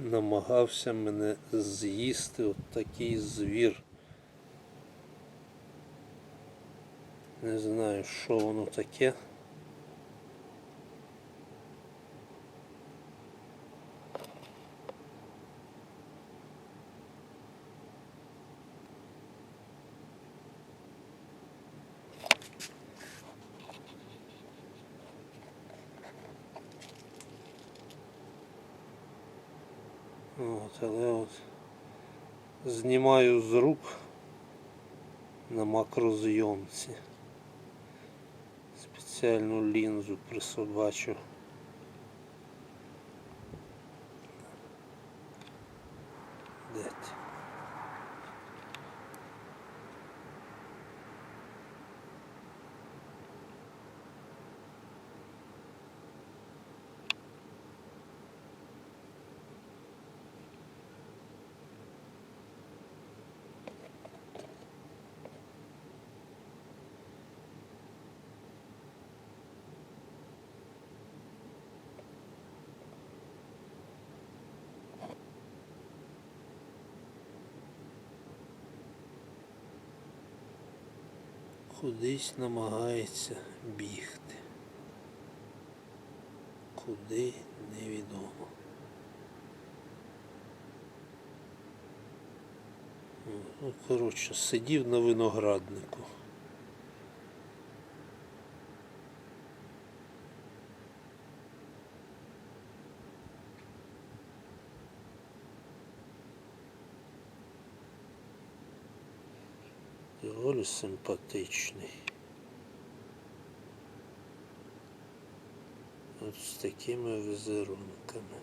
намагався мене з'їсти от такий звір. Не знаю, що воно таке. От, але от знімаю з рук на макрозйомці. Спеціальну лінзу присобачу. Кудись намагається бігти. Куди невідомо. Ну, коротше, сидів на винограднику. Доволі симпатичний. От з такими візерунками.